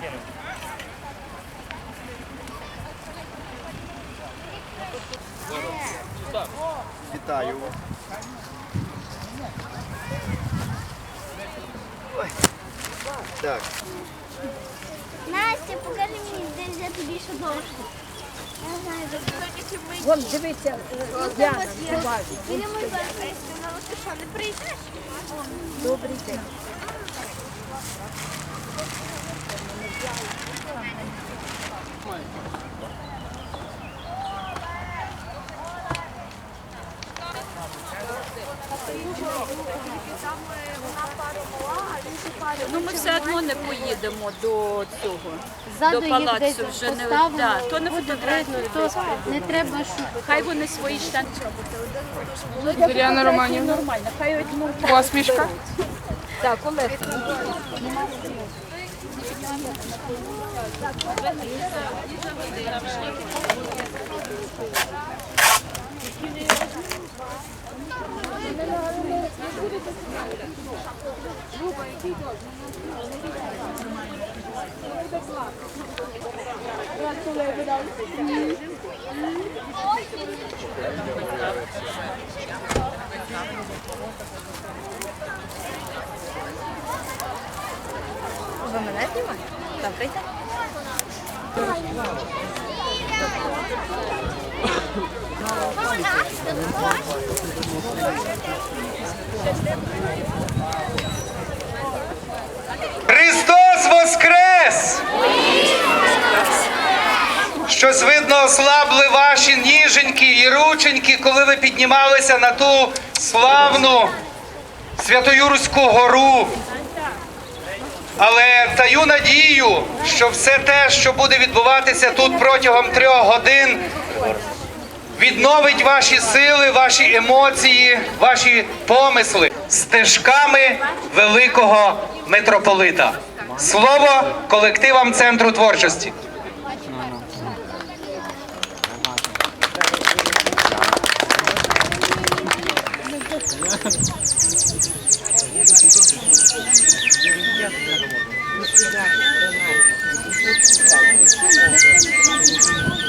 Get him. Вітаю. Ой. Так, Настя, покажи мені, де взяти більше дошку. Я знаю, де Вон, дивіться, Діана, побачить. Біля мої бабці сказала, ти що, не прийдеш? Добрий день. Ну ми все одно не поїдемо до цього. Ззаду до їх палацу вже не поставимо, да, то не буде фотографію. видно, то не треба шукати. Хай вони свої штани. Зоряна Романівна. Нормально, хай одну. Посмішка. Так, Олег. Ви мене знімаєте? Добрий день. Христос Воскрес! Щось видно, ослабли ваші ніженьки і рученьки, коли ви піднімалися на ту славну Святоюрську гору. Але таю надію, що все те, що буде відбуватися тут протягом трьох годин, відновить ваші сили, ваші емоції, ваші помисли стежками великого митрополита. Слово колективам центру творчості. Вітер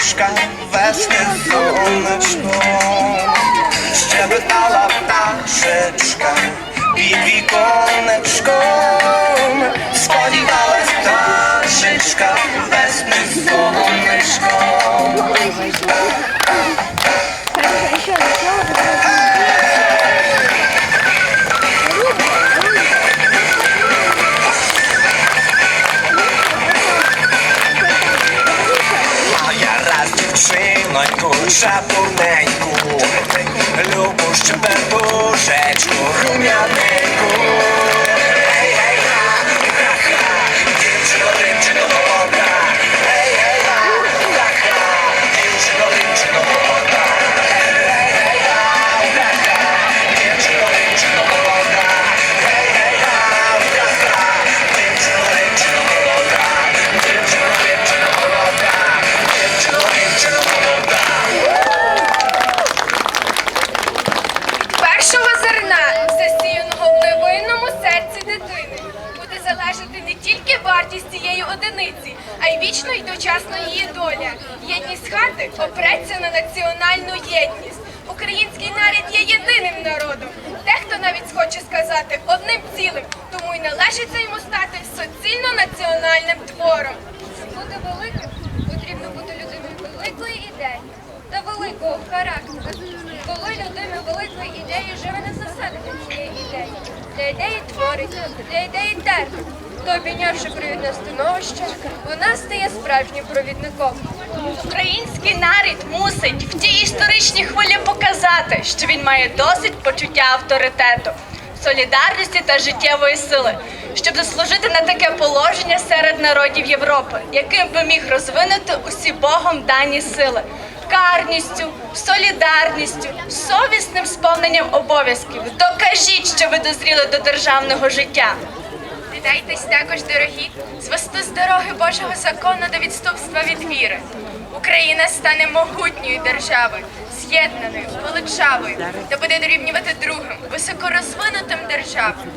sztuczka wesny słoneczką Szczebetała ptaszeczka i wikoneczką. Spodziewała straszyczka wesny słoneczką дівчиноньку, шапурненьку, любу щебетушечку, рум'яненьку. Вартість цієї одиниці, а й вічно й дочасна її доля. Єдність хати опреться на національну єдність. Український нарід є єдиним народом. Дехто навіть схоче сказати одним цілим, тому й належиться йому стати суцільно національним твором. Щоб бути великим, потрібно бути людиною великої ідеї та великого характеру. Коли людина великої ідеї живе не засадами цієї ідеї, для ідеї творить, для ідеї терпить, то обійнявши провідне становище, вона стає справжнім провідником. Український нарід мусить в тій історичній хвилі показати, що він має досить почуття авторитету, солідарності та життєвої сили, щоб заслужити на таке положення серед народів Європи, яким би міг розвинути усі Богом дані сили. Карністю, солідарністю, совісним сповненням обов'язків. Докажіть, що ви дозріли до державного життя. Вітайтесь також, дорогі, з з дороги Божого закону до відступства від віри. Україна стане могутньою державою, з'єднаною, величавою, та буде дорівнювати другим, високорозвинутим державам.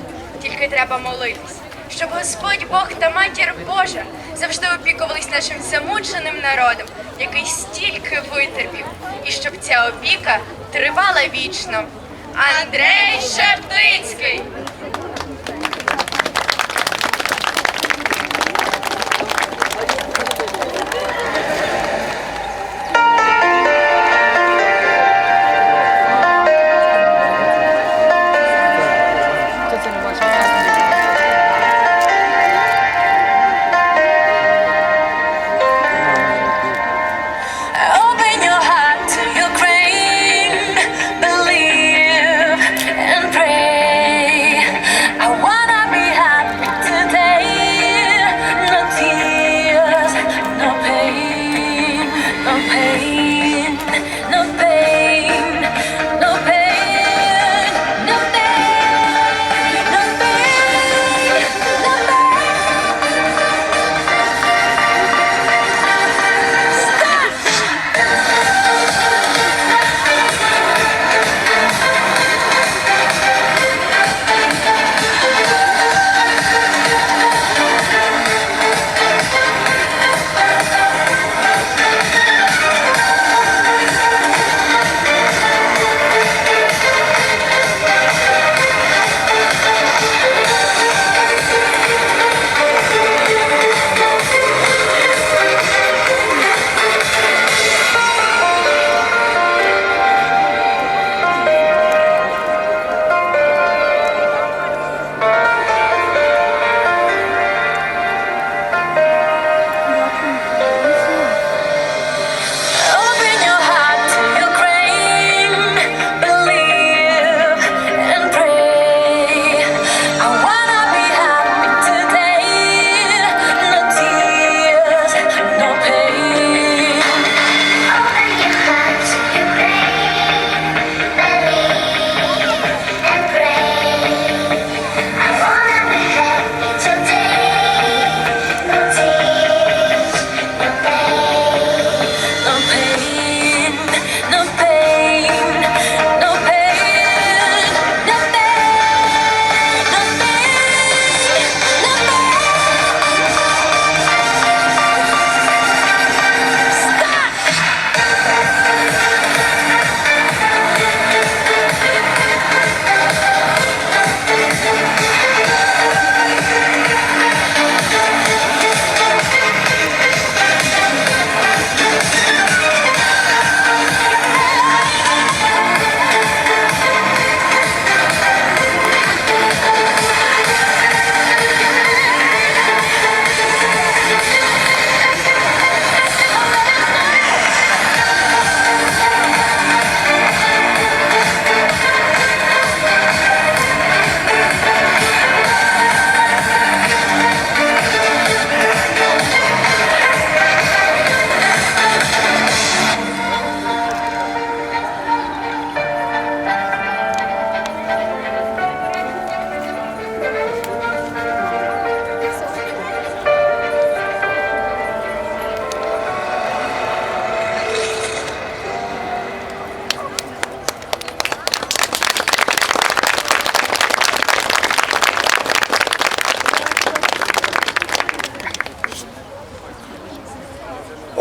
Тільки треба молитись, щоб Господь Бог та Матір Божа завжди опікувались нашим замученим народом, який стільки витерпів, і щоб ця опіка тривала вічно. Андрей Шептицький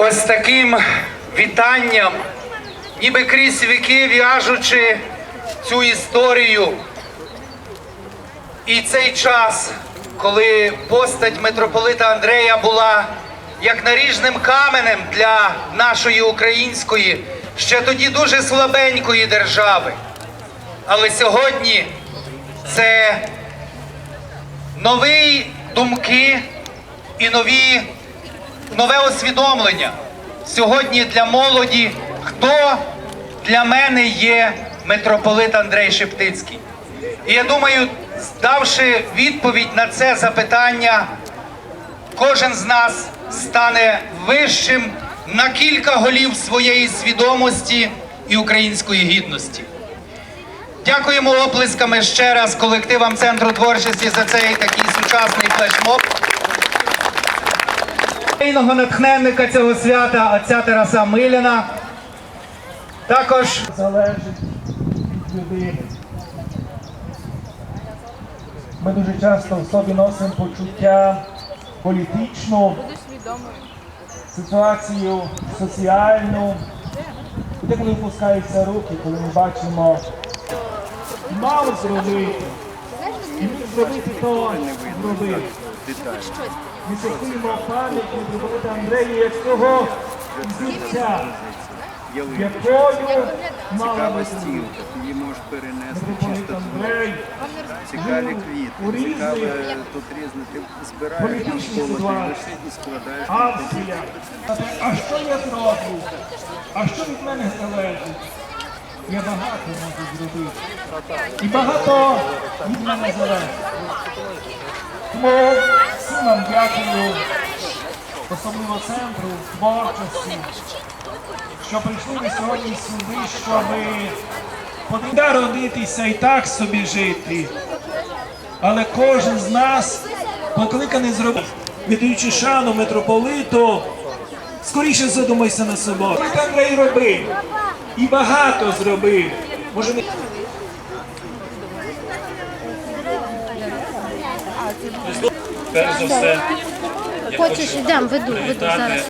ось таким вітанням, ніби крізь віки в'яжучи цю історію. І цей час, коли постать митрополита Андрея була як наріжним каменем для нашої української, ще тоді дуже слабенької держави. Але сьогодні це нові думки і нові, нове усвідомлення. Сьогодні для молоді, хто для мене є митрополит Андрей Шептицький. І я думаю, давши відповідь на це запитання, кожен з нас стане вищим на кілька голів своєї свідомості і української гідності. Дякуємо оплесками ще раз колективам Центру творчості за цей такий сучасний флешмоб. Ідейного натхненника цього свята отця Тараса Миляна. Також залежить від людини. Ми дуже часто в собі носимо почуття політичну, ситуацію соціальну. І деколи впускаються руки, коли ми бачимо мало зробити. І зробити то зробив. Пам'ять митрополита Андрея як того зірця, якою мала бути Її можеш перенести чисто Андрей. цікаві квіти. Цікаве тут різне. Ти збираєш навколо, ти лише і складаєш. Австрія. А що я зроблю? А що від мене залежить? Я багато можу зробити. І багато від мене залежить. Тому вам дякую, особливо центру творчості, що прийшли ви сьогодні сюди, щоб подивитися родитися і так собі жити. Але кожен з нас покликаний зробити, віддаючи шану митрополиту, скоріше задумайся на собою. Митрополит Андрей робив і багато зробив. Може, не Хочеш, ідемо, веду, веду зараз.